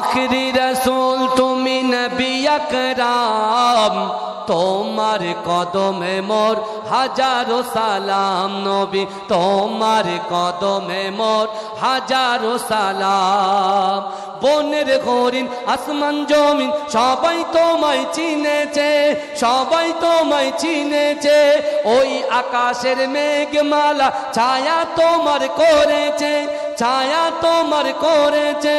আখরি রসুল, তুমি আকরাম। তোমার কদমে মোর হাজারো সালাম নবী, তোমার কদমে মোর হাজারো সালাম। বনের হরিণ, আসমান জমিন, সবাই তোমায় চিনেছে, সবাই তোমায় চিনেছে। ওই আকাশের মেঘমালা, ছায়া তোমার করেছে, ছায়া তোমার করেছে।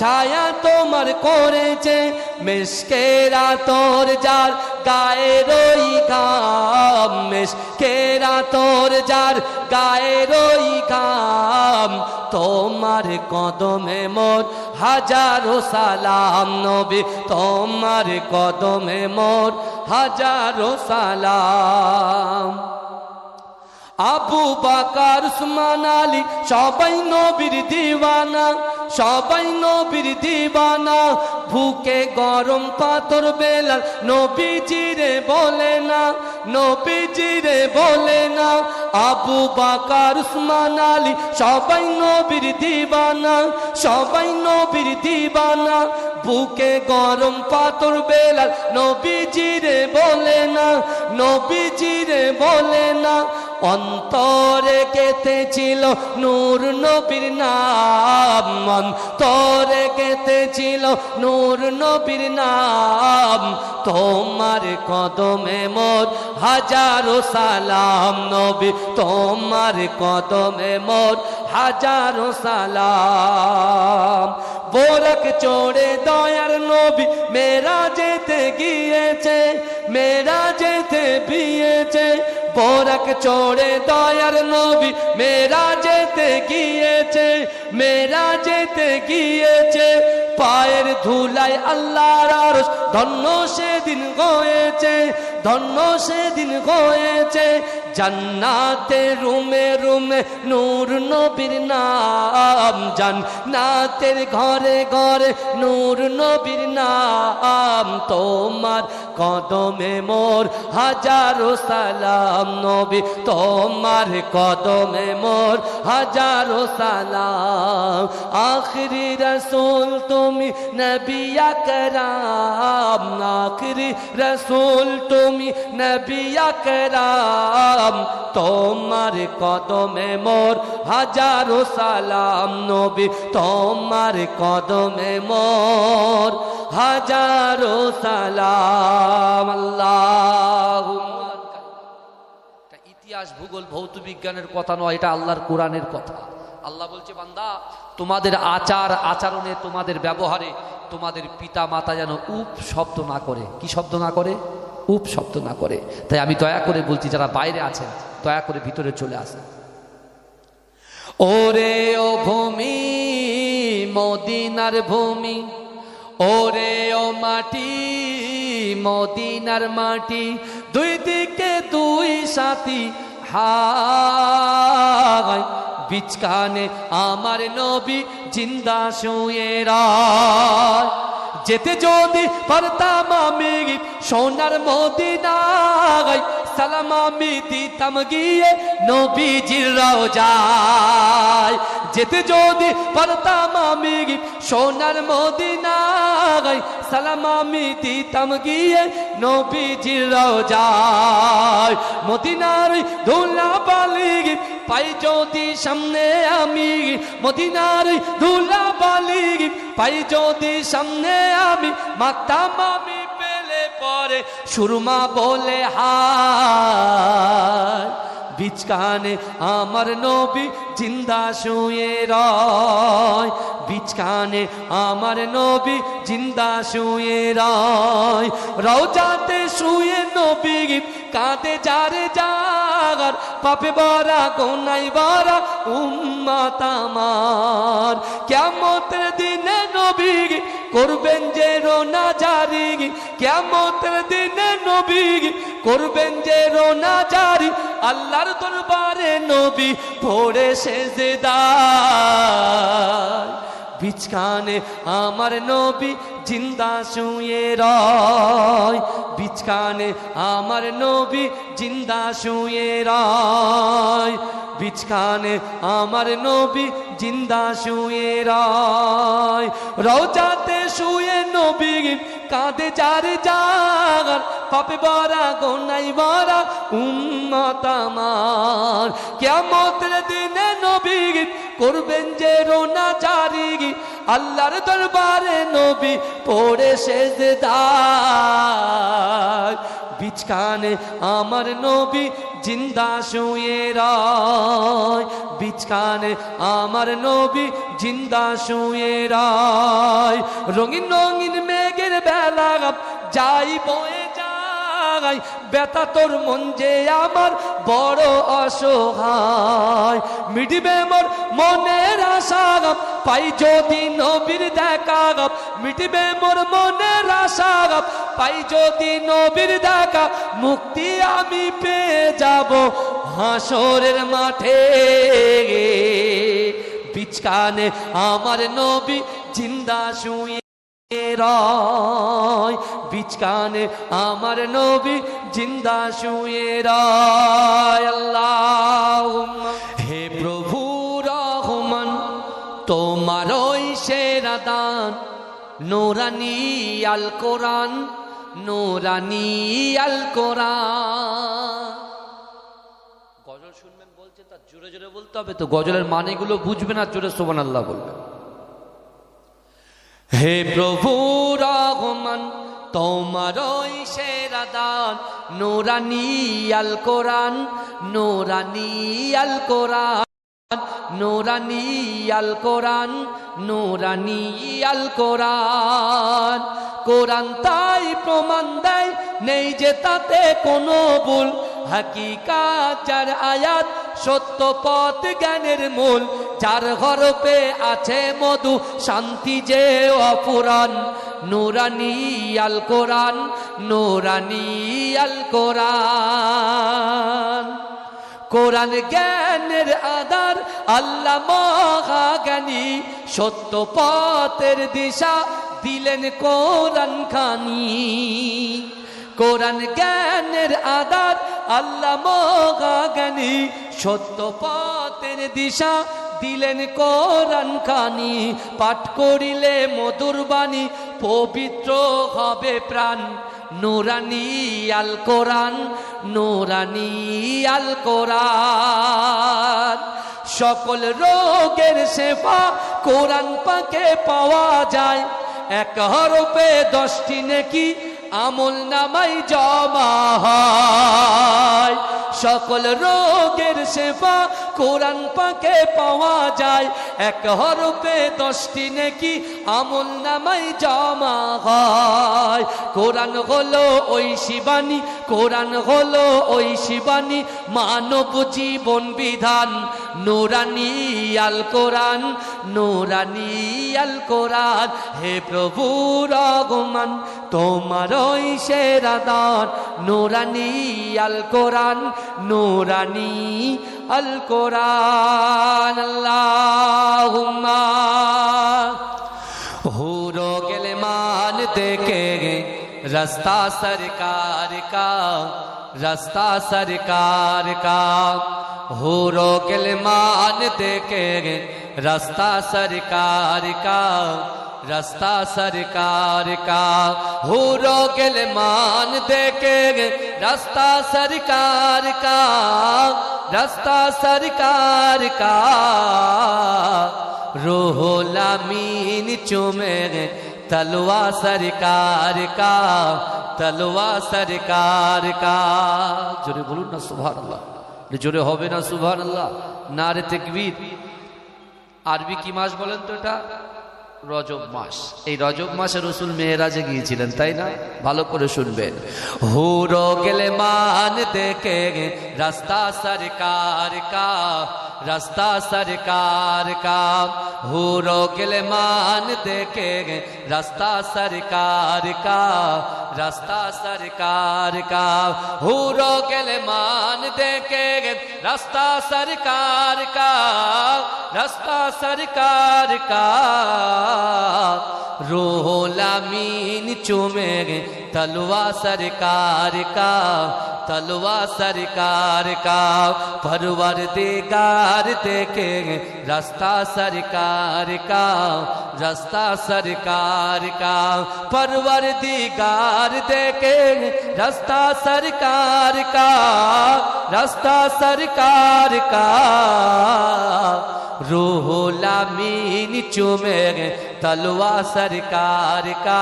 ছায়া তোমার করেছে মেশকেরা তোর যার গায়ের ওই গাম মেশকেরা তোর যার গায়ের ওই গাম তোমার কদমে মোর হাজারো সালাম নবী, তোমার কদমে মোর হাজারো সালাম। আবু বাকার, উসমান আলী, সবাই নবীর দিওয়ানা। সবাই নবীর দিওয়ানা ভুকে গরম পাথর বেলাল, নবীজিরে বলে না, নবীজিরে বলে না, আবু বাকার, উসমান আলী, সবাই নবীর দিওয়ানা সবাই নবীর দিওয়ানা বুকে গরম পাথর বেলাল, নবীজিরে বলে না, নবীজিরে বলে না অন্তরে কেতেছিল নূর নবীর নাম, অন্তরে কেতেছিল নূর নবীর নাম। তোমার কদমে মোর হাজারো সালাম নবী, তোমার কদমে মোর হাজারো সালাম। বোরক চড়ে দয়ার নবী মেরা যেতে গিয়েছে মেরা যেতে বিয়েছে বোরক চড়ে দয়ার নবী মেরা যেতে গিয়েছে মেরা যেতে গিয়েছে। পায়ের ধুলাই আল্লাহর আরশ। ধন্য সেদিন হয়েছে, ধন্য সেদিন হয়েছে। জান্নাতে রুমে রুমে নূর নবীর নাম, জান্নাতের ঘরে ঘরে নূর নবীর নাম। তোমার কদমে মোর হাজারো সালাম নবী, তোমার কদমে মোর হাজারো সালাম। আখরি রসুল তুমি নবী আকরাম আখরি রসুল তুমি নবী আকরাম তোমার কদমে মোর হাজারো সালাম নবী তোমার কদমে মোর হাজারো সালাম আল্লাহ ইতিহাস, ভূগোল, ভৌত বিজ্ঞানের কথা নয়, এটা আল্লাহর কোরআনের কথা। আল্লাহ বলছে, বান্দা, তোমাদের আচার আচরণে, তোমাদের ব্যবহারে, তোমাদের পিতা মাতা যেন উপ শব্দ না করে। কি শব্দ না করে? উপ শব্দ না করে। তাই আমি দয়া করে বলছি, যারা বাইরে আছেন, দয়া করে ভিতরে চলে আসেন। ওরে ও ভূমি, মদিনার ভূমি, ওরে ও মাটি, মদিনার মাটি, দুই দিকে দুই সাথী হাই বিচকানে আমার নবী জিন্দা শুয়ে রায় যেতে যদি পারতাম আমি সোনার মদিনায় সালাম আমি দিতাম গিয়ে নবীজির রওজায়। যেতে যদি পারতাম আমি সোনার মদিনায় সালাম আমি দিতাম গিয়ে নবীজির রওজায়। মদিনার ধুলা বালি পাই যদি সামনে আমি, মদিনার ধুলা বালি পাই যদি সামনে আমি মাতাম, আমি পেলে পরে সুরমা বলে হায়। বিচকানে আমার নবী জিন্দা শুয়ে রয়। বিচকানে আমার নবী জিন্দা শুয়ে রয়। রওজাতে শুয়ে নবী কাঁদে যারে জাগার, পাপে বরা গোনাই বরা উম্মাত আমার। কেমতের দিনে নবী করবেন যে রোনা জারি কেমতের দিনে নবী করবেন যে রোনা জারি, আল্লাহর দরবারে নবী ভোরে সেজদার বিচকানে আমার নবী জিন্দা শুয়ে রয়। বিচকানে আমার নবী জিন্দা শুয়ে রয়। বিচকানে আমার নবী জিন্দা শুয়ে রয়। রওজাতে নবী কাঁদে যার জাগার। পাপে বরা গোনাই বরা উম্মত আমার। কেমতের দিনে নবী করবেন যে রোনা জারি আল্লাহর দরবারে নবী পড়ে দায় বিচকানে আমার নবী জিন্দা শুয়ে রায়। বিচকানে আমার নবী জিন্দা শুয়ে রায়। রঙিন রঙিন মেঘের বেলা যাই বয়ে যায় বেতা তোর মন যে আমার বড় অসহায়। মিডিবে মোর মনের আশা পাই যদি নবীর দেখা মিটিবে মোর মনের আশা পাই যদি নবীর দেখা, মুক্তি আমি পেয়ে যাব হাসরের মাঠে। বিচকানে আমার নবী জিন্দা শুয়ে বিচকানে আমার নবী জিন্দা শুয়ে রয়। হে প্রভু রহমান, তোমার ওই সেরা দান। নোরানি আল কোরআন, নোরানি আল কোরআন। গজল শুনবেন বলছে তার জোরে জোরে বলতে হবে তো। গজলের মানেগুলো বুঝবেন আর জোরে সোবান আল্লাহ বলবেন হে প্রভু রহমান, তোমার সেরা দান, নোরানি আল কোরআন, নোরানি আল কোরআন, নোরানি আল কোরআন, নোরানি আল কোরআন। কোরআন তাই প্রমাণ দেয়, নেই যে তাতে কোনো ভুল। হাকিকাত যার আয়াত, সত্য পথ জ্ঞানের মূল। যার হরপে আছে মধু, শান্তি যে অপুরাণ। নুরানি আল কোরআন, নুরানি আল কোরআন। কোরআন জ্ঞানের আধার, আল্লাহ মহাজ্ঞানী। সত্য পথের দিশা দিলেন কোরআন খানি। কোরআন জ্ঞানের আধার, আল্লাহ মহাজ্ঞানী। সত্য পথের দিশা দিলেন কোরআন খানি, পাঠ করিলে মধুর বাণী, পবিত্র হবে প্রাণ। নুরানি আল কোরআন, নুরানি আল কোরআন। সকল রোগের সেবা কোরআন পাকে পাওয়া যায়। এক হরপে দশটি নাকি আমল নামাই জমা সকল রোগের সেবা কোরআন পাকে পাওয়া যায়। এক হরপে দশটি নাকি আমল নামাই জমা হয়। কোরআন হলো ওই শিবানী, কোরআন হলো ওই শিবানী। মানব জীবন বিধান, নোরানি আল কোরআন, নোরানি আল কোরআন। হে প্রভু রগমান তোমার হই সেরা দান, নোরানি আল কোরআন, নোরানি আল কোরআন, আল্লাহুম্মা। হুরো গেলে মান দেখে রাস্তা সরকার কা, রাস্তা সরকার কা। হুরো গেলে মান দেখে রাস্তা সরকার কা। रास्ता सरकार का हुरो गिलमान देखे रास्ता सरकार का रास्ता सरकार का रोहलामीन चुमे तलवा सरकार का तलवा सरकार का জোরে বলুন না সুভান আল্লাহ জোরে হবে না সুভান আল্লাহ না রে তেকবীর আরবি কি মাস বলেন তো এটা রজব মাস। এই রজব মাসে রসুল মেয়েরাজে গিয়েছিলেন, তাই না? ভালো করে শুনবেন। হুরো গেলে মান দেখে রাস্তা সরকার কা, রাস্তা সরকার কা। হুরো গেলে মান দেখে রাস্তা সরকার কা, রাস্তা সরকার কা। হুরো গেলে মান দেখে রাস্তা সরকার কা, রাস্তা সরকার কা। रोलामीन चुमे तलवा सरकार का, तलवा सरकार का परवर दिगार देखे, रास्ता सरकार का, रास्ता सरकार का परवर दिगार देखे, रास्ता सरकार का, रास्ता सरकार का। रूहुला मीन चुमे तलवा सरकार का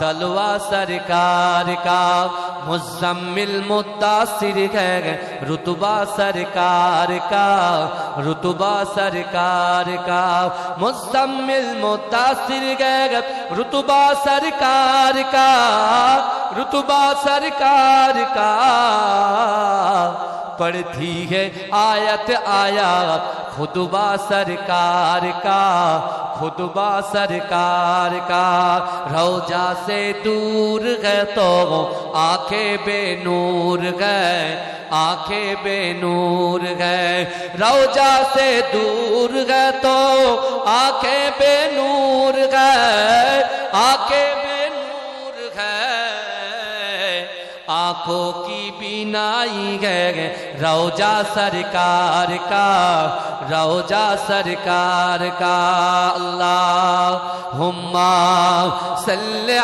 तलवा सरकार का मुजम्मिल मुदासिर है रुतबा सरकार का रुतबा सरकार का मुजम्मिल मुदासिर है रुतबा सरकार का रुतबा सरकार का पढ़ती है। आयत आयात खुतबा सरकार का, खुतबा सरकार का। रोजा से दूर गए तो आँखें बेनूर गए आँखें बेनूर गए रोजा से दूर गए तो आँखें बेनूर गए आँखें आँखों की बिनाई है। रौजा सरकार का, रौजा सरकार का अल्लाह। हुम्मा सल्ला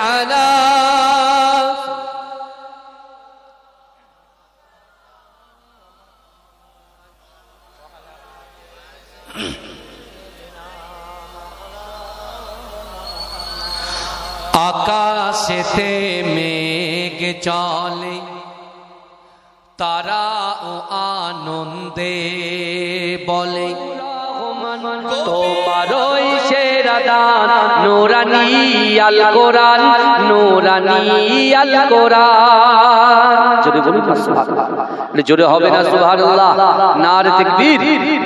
आकाश से में মেঘ চলে তারা ও আনন্দে বলে তোমার ওই সেরা দান নুরানি আল কোরআন নুরানি আল কোরআন। জোরে বলুন না সুবহানাল্লাহ জোরে হবে না সুবহানাল্লাহ নারে তাকবীর।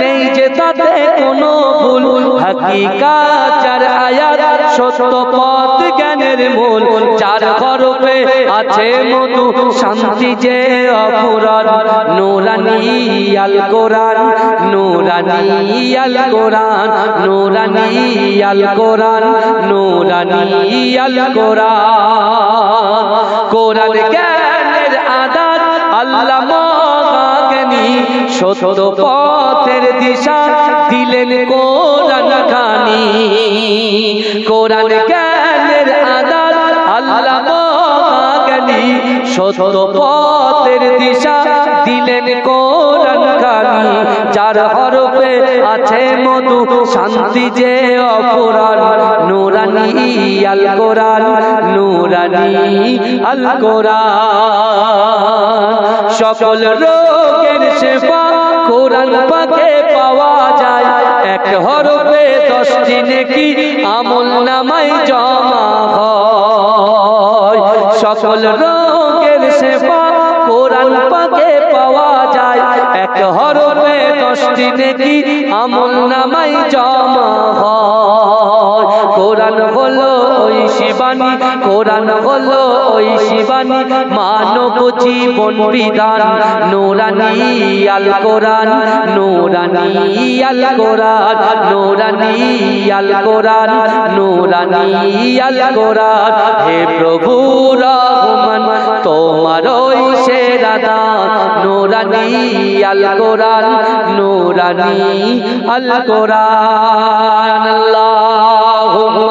নেই যে তাতে কোনো ভুল। হাকিকাত চার আয়াত সত্য পথ জ্ঞানের মূল। চার হরফে আছে মধু, শান্তি যে অপুরান নুরানি আল কোরআন, নুরানি আল কোরআন, নুরানি আল কোরআন, নুরানি আল কোরআন। কোরআন জ্ঞানের আদান, আল্লাহ সত্য পথের দিশা দিলেন কোরআন খানি কোরআন জ্ঞানের আদাল আল্লাহ মহাজ্ঞানী। সত্য পথের দিশা দিলেন কোরআন যার হরফে আছে মধু, শান্তি যে অপরাণ। নুরানি আল কোরআন, নুরানি আল কোরআন। সকল রোগের সেবা কোরআন পাকে পাওয়া যায়। এক হরফে দশটি নেকি আমল নামাই জমা হয়। সকল রোগের সেবা কোরআন পাকে পাওয়া এক হরফে দশটি নেকি আমল নামাই জমা হয়। কোরআন হলো ওই শিবানী, কোরআন হলো ওই শিবানী, মানব জীবন বিধান, নুরানি আল কোরআন, নুরানি আল কোরআন, নুরানি আল কোরআন, নুরানি আল কোরআন। হে প্রভু রহমান, তোমার ওই সেরা দান, নুরানি আল কোরআন, নুরানি আল কোরআন। আল্লাহ। Oh.